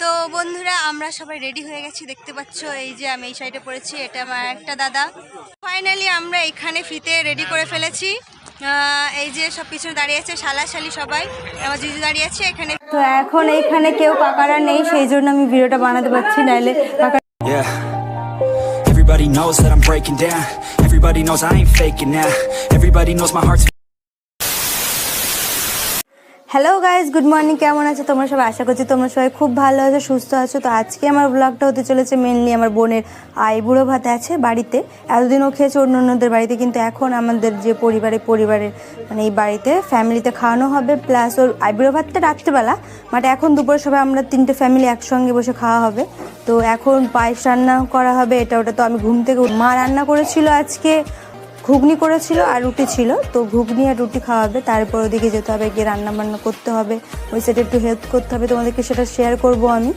তো বন্ধুরা, আমরা সবাই রেডি হয়ে গেছি দেখতে পাচ্ছ, এই যে আমি এই সাইডে পড়েছি এটা আমার একটা দাদা ফাইনালি আমরা এখানে ফিতে রেডি করে ফেলেছি এই যে সব পিছনে দাঁড়িয়ে আছে শালা শালি সবাই আমার জিজু দাঁড়িয়ে আছে, এখানে তো এখন এইখানে কেউ কাকারা নেই, সেই জন্য আমি ভিডিওটা বানাতে পারছি নাইলে. Everybody knows that I'm breaking down. Everybody knows I ain't faking now. Everybody knows my heart's hello guys good morning কেমন আছো? তোমরা সবাই আশা করছি তোমরা সবাই খুব ভালো আছো, সুস্থ আছো। তো আজকে আমার ব্লগটা হতে চলেছে মেনলি আমার বোনের আইবুড়ো ভাত আছে বাড়িতে। এতদিন ও খেয়েছে অন্য অন্যদের বাড়িতে, কিন্তু এখন আমাদের যে পরিবারে পরিবারের মানে এই বাড়িতে ফ্যামিলিতে খাওয়ানো হবে প্লাস ওর আইবুড়ো ভাতটা রাত্রেবেলা। বাট এখন দুপুরে সবাই আমরা তিনটে ফ্যামিলি একসঙ্গে বসে খাওয়া হবে। তো এখন পায়েস রান্না করা হবে, এটা ওটা তো আমি ঘুম থেকে মা রান্না করেছিল আজকে। ঘুগনি করেছিল আর রুটি ছিল। তো ঘুগনি আর রুটি খাওয়াবে, তারপর ওদিকে যেতে হবে, গিয়ে রান্না বান্না করতে হবে। ওই সাইডে একটু হেল্প করতে হবে তোমাদেরকে, সেটা শেয়ার করব আমি।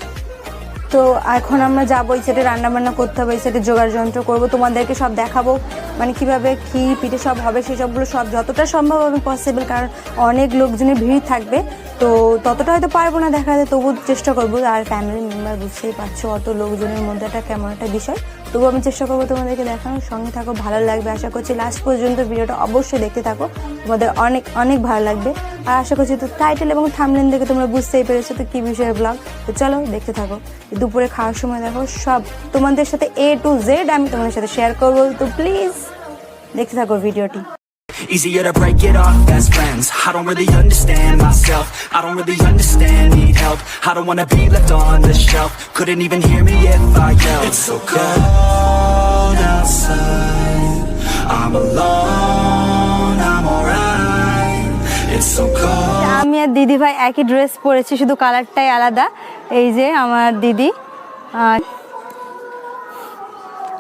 তো এখন আমরা যাব সাইডে রান্না বান্না করতে হবে ওই সাইডে জোগাড় যন্ত্র করব, তোমাদেরকে সব দেখাবো মানে কীভাবে ক্ষীর পিঠে সব হবে, সেই সবগুলো সব যতটা সম্ভব আমি পসিবল কারণ অনেক লোকজনের ভিড় থাকবে, তো ততটা হয়তো পারব না দেখা দেখাতে, তবু চেষ্টা করব, আর ফ্যামিলি মেম্বার বুঝতেই পারছ অত লোকজনের মধ্যে একটা কেমন একটা বিষয়, তবু আমি চেষ্টা করব তোমাদেরকে দেখানোর, সঙ্গে থাকো, ভালো লাগবে, আশা করছি লাস্ট পর্যন্ত ভিডিওটা অবশ্যই দেখতে থাকো, তোমাদের অনেক অনেক ভালো লাগবে, আর আশা করছি তো টাইটেল এবং থামলেন দেখে তোমরা বুঝতেই পেরেছ তো কী বিষয়ে ব্লগ তো চলো দেখতে থাকো দুপুরে খাওয়ার সময় দেখো সব তোমাদের সাথে এ টু জেড আমি তোমাদের সাথে শেয়ার করব তো প্লিজ দেখতে থাকো ভিডিওটি Easier to break it off best friends I don't really understand myself I don't really understand, need help I don't wanna be left on the shelf Couldn't even hear me if I yelled It's so cold outside I'm alone, I'm alright It's so cold আমি আর দিদি ভাই একই dress পরেছি শুধু কালারটাই আলাদা এই যে আমার দিদি। আর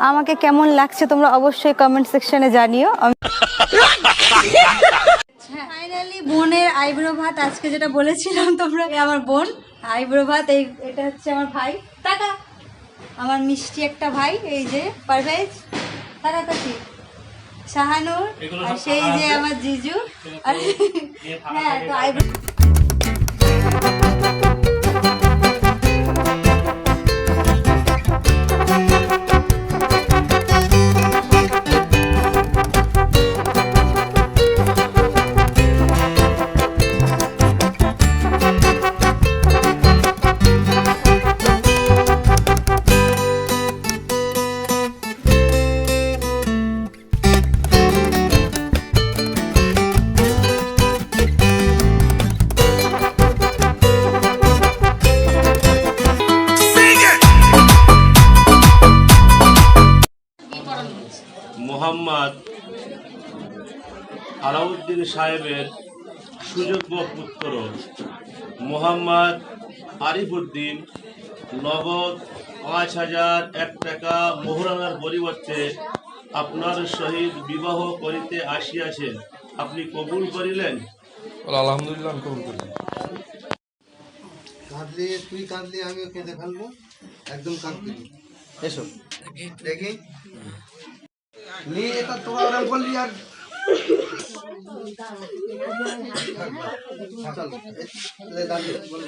আমাকে কেমন লাগছে তোমরা অবশ্যই কমেন্ট সেকশনে জানিও। ফাইনালি বোনের আইব্রো ভাত আজকে যেটা বলেছিলাম তোমরা আমার বোন আইব্রো ভাত এই এটা হচ্ছে আমার ভাই। টাকা আমার মিষ্টি একটা ভাই এই যে পারভেজ। টাকা কাছি শাহানুর আর সেই যে আমার জিজু। আর হ্যাঁ তো আইব্রো মোহাম্মদ আলাউদ্দিন সাহেবের সুযোগ্য পুত্র মোহাম্মদ আরিফুদ্দিন নগদ পাঁচ হাজার এক টাকা মোহরানার পরিবর্তে আপনার সহিত বিবাহ করিতে আসিয়াছেন। আপনি কবুল করিলেন? আলহামদুলিল্লাহ আমি কবুল করি। কাঁদলে তুই কাঁদলে আমিও কেঁদে ফেলব। একদম কাঁদবি না। এসো। দেখি। नी एता तोरा ओरम बोल यार चल ले दादी बोल।